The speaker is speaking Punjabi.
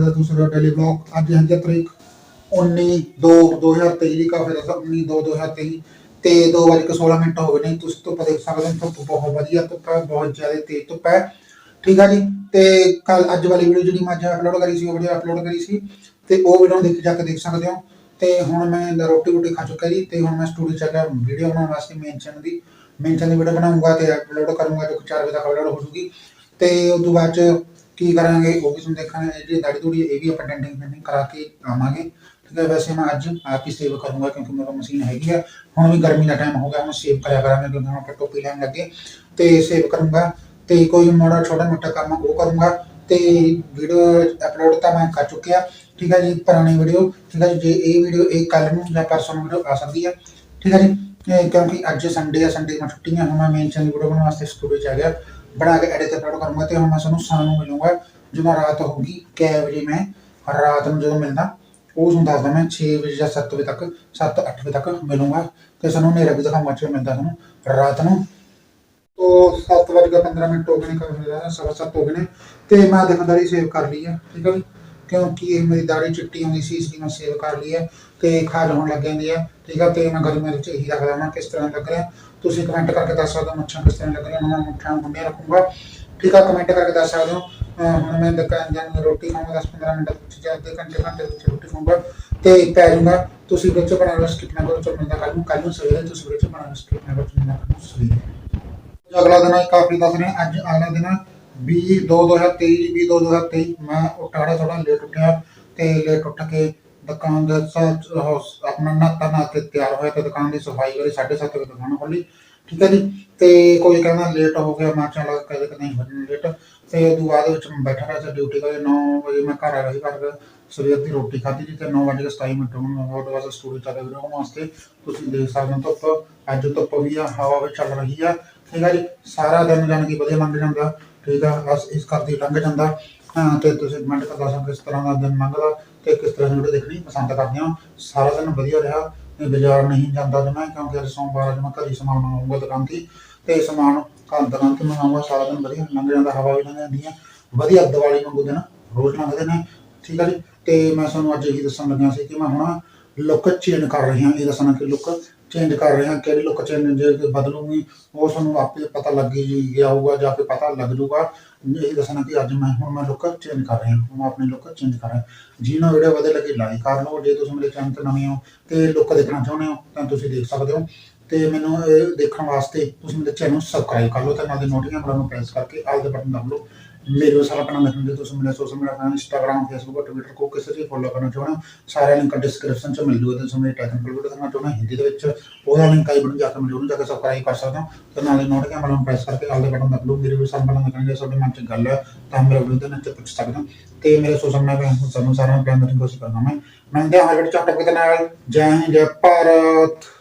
ਦਾ ਦੂਸਰਾ ਡੇਲੀ ਵਲੌਗ ਅੱਜ ਹੈ ਤਰੀਕ 19 2 2023 ਦੀ ਕਾਫੀ ਰਸਮ 19 2 2023 ਤੇ 2:16 ਮਿੰਟ ਹੋ ਗਏ ਨੇ, ਤੁਸੀਂ ਧੁੱਪ ਦੇਖ ਸਕਦੇ ਹੋ, ਧੁੱਪ ਬਹੁਤ ਵਧੀਆ, ਧੁੱਪ ਹੈ, ਬਹੁਤ ਜ਼ਿਆਦਾ ਤੇਜ਼ ਧੁੱਪ ਹੈ। ਠੀਕ ਹੈ ਜੀ, ਤੇ ਕੱਲ ਅੱਜ ਵਾਲੀ ਵੀਡੀਓ ਜਿਹੜੀ ਮੈਂ ਅੱਜ ਅਪਲੋਡ ਕਰੀ ਸੀ, ਉਹ ਵੀਡੀਓ ਅਪਲੋਡ ਕਰੀ ਸੀ, ਤੇ ਉਹ ਵੀਡੀਓ ਦੇਖ ਜਾ ਕੇ ਦੇਖ ਸਕਦੇ ਹੋ। ਤੇ ਹੁਣ ਮੈਂ ਰੋਟੀ ਰੋਟੀ ਖਾ ਚੁੱਕਾ ਜੀ, ਤੇ ਹੁਣ ਮੈਂ ਸਟੂਡੀਓ ਚੱਲ ਰਿਹਾ ਵੀਡੀਓ ਬਣਾਉਣ ਵਾਸਤੇ ਮੇਨ ਚੈਨਲ ਦੀ। ਮੇਨ ਚੈਨਲ ਦੀ ਵੀਡੀਓ ਬਣਾਉਂਗਾ ਤੇ ਅਪਲੋਡ ਕਰੂੰਗਾ, ਜੋ 4 ਵਜੇ ਤੱਕ ਅਪਲੋਡ ਹੋ ਜੂਗੀ। ਤੇ ਉਸ ਤੋਂ ਬਾਅਦ ਚ ਕੀ ਕਰਾਂਗੇ, ਉਹ ਵੀ ਤੁਹਾਨੂੰ ਦੇਖਾਂਗੇ ਜਿਹੜੀ ਦਾੜੀ ਦੂੜੀ ਇਹ ਵੀ ਆਪਾਂ ਡੈਂਟਿੰਗ ਪੈਂਟਿੰਗ ਕਰਾ ਕੇ ਆਵਾਂਗੇ। ਠੀਕ ਹੈ, ਵੈਸੇ ਮੈਂ ਅੱਜ ਆਪ ਹੀ ਸੇਵ ਕਰੂੰਗਾ ਕਿਉਂਕਿ ਮੇਰੇ ਕੋਲ ਮਸ਼ੀਨ ਹੈਗੀ ਆ। ਹੁਣ ਵੀ ਗਰਮੀ ਦਾ ਟਾਈਮ ਹੋ ਗਿਆ ਹੁਣ ਸੇਵ ਕਰਿਆ ਕਰਾਂਗੇ, ਕਿਉਂਕਿ ਹੁਣ ਆਪਾਂ ਟੋਪੀ ਲੈਣ ਲੱਗੇ। ਤੇ ਸੇਵ ਕਰੂੰਗਾ, ਤੇ ਕੋਈ ਮਾੜਾ ਛੋਟਾ ਮੋਟਾ ਕੰਮ ਉਹ ਕਰੂੰਗਾ। ਤੇ ਵੀਡੀਓ ਅਪਲੋਡ ਤਾਂ ਮੈਂ ਕਰ ਚੁੱਕਿਆ। ਠੀਕ ਹੈ ਜੀ, ਪੁਰਾਣੀ ਵੀਡੀਓ ਠੀਕ ਹੈ ਜੀ, ਜੇ ਇਹ ਵੀਡੀਓ ਇਹ ਕੱਲ ਨੂੰ ਜਾਂ ਪਰਸੋਂ ਨੂੰ ਵੀਡੀਓ ਆ ਸਕਦੀ ਹੈ ਠੀਕ ਹੈ ਜੀ ਕਿਉਂਕਿ ਅੱਜ ਸੰਡੇ ਆ ਸੰਡੇ ਨੂੰ ਛੁੱਟੀ ਹੈ ਹੁਣ ਮੈਂ ਮੇਨ ਚੈਨਲ ਵੀਡੀਓ ਬਣਾਉਣ ਵਾਸਤੇ ਸਟੂਡੀਓ ਚ ਆ ਗਿਆ। ਬਣਾ ਕੇ ਐਡਿਟ ਅਪਲੋਡ ਕਰੂੰਗਾ ਤੇ ਹੁਣ ਮੈਂ ਤੁਹਾਨੂੰ ਸ਼ਾਮ ਜਦੋਂ ਰਾਤ ਹੋਊਗੀ ਕਿ ਵਜੇ ਮੈਂ ਰਾਤ ਨੂੰ ਜਦੋਂ ਮਿਲਦਾ ਉਹ ਤੁਹਾਨੂੰ ਦੱਸਦਾ ਮੈਂ 6 ਵਜੇ ਜਾਂ 7 ਵਜੇ ਤੱਕ 7-8 ਵਜੇ ਤੱਕ ਮਿਲੂੰਗਾ ਤੇ ਸਾਨੂੰ ਹਨੇਰਾ ਵੀ ਦਿਖਾਉਂਗਾ ਚ ਮਿਲਦਾ ਤੁਹਾਨੂੰ ਰਾਤ ਨੂੰ। ਤੋ 7 ਵਜੇ 15 ਮਿੰਟ ਹੋ ਗਏ ਨੇ ਕਦੋਂ ਦਾ ਸਵਾ ਸੱਤ ਹੋ ਗਏ ਨੇ, ਤੇ ਮੈਂ ਦੁਕਾਨਦਾਰੀ ਸੇਵ ਕਰ ਲਈ ਹੈ ਠੀਕ ਹੈ ਜੀ? ਕਿਉਂਕਿ ਇਹ ਮੇਰੀ ਦਾੜੀ ਚਿੱਟੀ ਹੁੰਦੀ ਸੀ, ਇਸ ਲਈ ਮੈਂ ਸੇਵ ਕਰ ਲਈ ਹੈ ਤੇ ਖਾਜ ਹੋਣ ਲੱਗ ਜਾਂਦੀ ਹੈ। ਠੀਕ ਹੈ ਤੇ ਮੈਂ ਗਰਮੀਆਂ ਵਿੱਚ ਇਹੀ ਰੱਖਦਾ ਹਾਂ ਕਿਸ ਤਰ੍ਹਾਂ ਲੱਗ ਰਿਹਾ। ਤੁਸੀਂ ਕਮੈਂਟ ਕਰਕੇ ਦੱਸ ਸਕਦੇ ਹੋ ਮੁੱਛਾਂ ਕਿਸ ਤਰ੍ਹਾਂ ਲੱਗ ਰਹੀਆਂ ਮੈਂ ਮੁੱਛਾਂ ਮੁੰਡੇ ਰੱਖੂੰਗਾ। ਠੀਕ ਹੈ ਕਮੈਂਟ ਕਰਕੇ ਦੱਸ ਸਕਦੇ ਹੋ। ਹੁਣ ਮੈਂ ਦੁਕਾਨ ਜਾਣ ਰੋਟੀ ਖਾਵਾਂਗਾ 10-15 ਮਿੰਟ ਵਿੱਚ ਜਾਂ ਅੱਧੇ ਘੰਟੇ ਘੰਟੇ ਵਿੱਚ ਰੋਟੀ ਖਾਊਂਗਾ। ਤੇ ਪੈ ਜਾਊਂਗਾ, ਤੁਸੀਂ ਵਿੱਚ ਬਣਾ ਲਓ ਸਕਿਪ ਨਾ ਕਰੋ, ਚਲ ਮਿਲਦਾ ਕੱਲ ਨੂੰ ਕੱਲ ਨੂੰ ਸਵੇਰੇ ਤੁਸੀਂ ਵਿੱਚ ਬਣਾ ਸਕਿਪ ਨਾ ਕਰੋ, ਚਲ ਮਿਲਦਾ ਕੱਲ ਨੂੰ ਸਵੇਰੇ। ਅਗਲਾ ਦਿਨ ਹੈ ਕਾਫੀ ਦੱਸ ਰਹੇ ਅੱਜ ਅਗਲਾ ਦਿਨ ਵੀਹ ਦੋ 2023 20 2 2023 ਮੈਂ ਉਟਾੜਾ ਥੋੜਾ ਲੇਟ ਉੱਠਿਆ ਤੇ ਲੇਟ ਉੱਠ ਕੇ ਦੁਕਾਨ ਦੇ ਸਾਥ ਆਪਣਾ ਨਾਤਾ ਨਾ ਕੇ ਤਿਆਰ ਹੋਇਆ ਤੇ ਦੁਕਾਨ ਦੀ ਸਫ਼ਾਈ ਕਰੀ 7:30 ਵਜੇ ਦੁਕਾਨ ਖੋਲੀ ਠੀਕ ਹੈ ਜੀ? ਤੇ ਕੋਈ ਕਹਿੰਦਾ ਲੇਟ ਹੋ ਗਿਆ, ਮੈਂ ਚੱਲ ਕਦੇ ਕਦੇ ਨਹੀਂ ਬਣਨ ਲੇਟ। ਤੇ ਉਦੋਂ ਬਾਅਦ ਵਿੱਚ ਮੈਂ ਬੈਠਾ ਰਿਹਾ ਡਿਊਟੀ ਕਰਕੇ 9 ਵਜੇ ਮੈਂ ਘਰ ਆ ਰਹੀ ਘਰ। ਸਵੇਰ ਦੀ ਰੋਟੀ ਖਾਧੀ ਜੀ ਤੇ 9 ਵਜੇ 27 ਮਿੰਟ ਹੁਣ ਮੈਂ ਉਹਦੇ ਵਾਸਤੇ ਸਟੂਡੀਓ ਚੱਲ ਰਿਹਾ ਹਾਂ ਵਾਸਤੇ। ਤੁਸੀਂ ਦੇਖ ਸਕਦੇ ਹੋ ਧੁੱਪ, ਅੱਜ ਧੁੱਪ ਵੀ ਆ, ਹਵਾ ਵੀ ਚੱਲ ਰਹੀ ਆ। ਠੀਕ ਹੈ ਜੀ? ਸਾਰਾ ਦਿਨ ਜਾਣ ਕੇ ਵਧੀਆ ਲੰਘ ਜਾਂਦਾ। ਠੀਕ ਆ, ਬਸ ਇਸ ਕਰਦੀ ਲੰਘ ਜਾਂਦਾ। ਤੇ ਤੁਸੀਂ ਕਮੈਂਟ ਕਰ ਦੱਸੋ ਕਿਸ ਤਰ੍ਹਾਂ ਦਾ ਦਿਨ ਲੰਘਦਾ ਤੇ ਕਿਸ ਤਰ੍ਹਾਂ ਦੀ ਵੀਡੀਓ ਦੇਖਣੀ ਪਸੰਦ ਕਰਦੇ ਹੋ। ਸਾਰਾ ਦਿਨ ਵਧੀਆ ਰਿਹਾ ਬਾਜ਼ਾਰ ਨਹੀਂ ਜਾਂਦਾ ਜਮਾ ਕਿਉਂਕਿ ਅੱਜ ਸੋਮਵਾਰ ਅੱਜ ਮੈਂ ਘਰੀ ਸਮਾਨ ਆਉਂਗਾ ਦੁਕਾਨ ਤੇ। ਤੇ ਸਮਾਨ ਘਰ ਦੁਕਾਨ ਤੇ ਮੰਗਾਉਂਗਾ ਸਾਰਾ ਦਿਨ ਵਧੀਆ ਲੰਘ ਜਾਂਦਾ, ਹਵਾ ਵੀ ਲੰਘ ਜਾਂਦੀ ਹੈ ਵਧੀਆ ਦੀਵਾਲੀ ਵਾਂਗੂ ਦਿਨ ਰੋਜ਼ ਲੰਘਦੇ ਨੇ, ਠੀਕ ਹੈ ਜੀ। ਤੇ ਮੈਂ ਤੁਹਾਨੂੰ ਅੱਜ ਇਹੀ ਦੱਸਣ ਲੱਗਿਆ ਸੀ ਕਿ ਮੈਂ ਹੁਣ ਲੁੱਕ ਚੇਂਜ ਕਰ ਰਿਹਾ ਇਹ ਦੱਸਣਾ ਕਿ ਲੁੱਕ ਚੇਂਜ ਕਰ ਰਿਹਾ ਕਿਹੜੀ ਲੁੱਕ ਚੇਂਜ ਜੇ ਬਦਲੂਗੀ, ਉਹ ਤੁਹਾਨੂੰ ਆਪੇ ਪਤਾ ਲੱਗੀ ਹੀ ਗਿਆ ਹੋਊਗਾ, ਜਾਂ ਫਿਰ ਪਤਾ ਲੱਗ ਜਾਊਗਾ। ਇਹ ਦੱਸਣਾ ਕਿ ਅੱਜ ਮੈਂ, ਹੁਣ ਮੈਂ ਲੁੱਕ ਚੇਂਜ ਕਰ ਰਿਹਾ ਹਾਂ ਮੈਂ ਆਪਣੀ ਲੁੱਕ ਚੇਂਜ ਕਰ ਰਿਹਾ। ਜਿਹਨਾਂ ਵੀਡੀਓ ਵਧੀਆ ਲੱਗੀ ਲਾਈਕ ਕਰ ਲਓ। ਜੇ ਤੁਸੀਂ ਮੇਰੇ ਚੈਨਲ ਤੇ ਨਵੇਂ ਹੋ ਤੇ ਲੁੱਕ ਦੇਖਣਾ ਚਾਹੁੰਦੇ ਹੋ, ਤਾਂ ਤੁਸੀਂ ਦੇਖ ਸਕਦੇ ਹੋ। ਤੇ ਮੈਨੂੰ ਇਹ ਦੇਖਣ ਵਾਸਤੇ ਤੁਸੀਂ ਮੇਰੇ ਚੈਨਲ ਨੂੰ ਸਬਸਕ੍ਰਾਈਬ ਕਰ ਲਓ ਤੇ ਨਾਲ ਦੇ ਨੋਟੀਫਿਕੇਸ਼ਨ ਬਟਨ ਨੂੰ ਪ੍ਰੈਸ ਕਰਕੇ ਆਲ ਦੇ ਬਟਨ ਦਬ ਲਓ। ਮੇਰੇ ਸਾਰਾ ਆਪਣਾ ਮੈਸੇਜ ਦੇ ਤੁਸੀਂ ਮੇਰੇ social media account Instagram Facebook Twitter ਕੋ ਕਿਸੇ ਤੇ ਫੋਲੋ ਕਰਨਾ ਚਾਹੁੰਦੇ ਹੋ ਸਾਰੇ ਲਿੰਕ ਡਿਸਕ੍ਰਿਪਸ਼ਨ ਚ ਮਿਲ ਜੂਗਾ, ਤੁਸੀਂ ਮੇਰੇ ਟੈਕਨੀਕਲ ਵੀਡੀਓ ਦੇਖਣਾ ਚਾਹੁੰਦੇ ਹਿੰਦੀ ਦੇ ਵਿੱਚ ਉਹਦਾ ਲਿੰਕ ਆਈ ਬਟਨ ਜਾ ਕੇ ਮਿਲ ਜਾ ਕੇ ਸਬਸਕ੍ਰਾਈਬ ਕਰ ਸਕਦੇ ਹੋ ਤੇ ਨਾਲ ਨੋਟੀਫਿਕੇਸ਼ਨ ਨੂੰ ਪ੍ਰੈਸ ਕਰਕੇ ਆਲ ਦੇ ਬਟਨ ਦਬ ਲਓ। ਮੇਰੇ ਵੀ ਸਾਰਾ ਬਟਨ ਲੱਗਣਗੇ ਤੁਹਾਡੇ ਮਨ ਚ ਗੱਲ ਹੈ, ਤਾਂ ਮੇਰੇ ਵੀਡੀਓ ਦੇ ਨੀਚੇ ਪੁੱਛ ਸਕਦੇ। ਹੋ ਤੇ ਮੇਰੇ ਸੋਸ਼ਲ ਮੀਡੀਆ ਅਕਾਊਂਟ ਸਾਨੂੰ ਸਾਰਿਆਂ ਨੂੰ ਪਿਆਰ ਨਾਲ ਕੋਸ਼ਿਸ਼ ਕਰਨਾ ਮੈਂ। ਮਿਲਦੇ ਹਾਂ ਹਰ ਵੀਡੀਓ ਦੇ ਨਾਲ, ਜੈ ਹਿੰਦ, ਜੈ ਭਾਰਤ।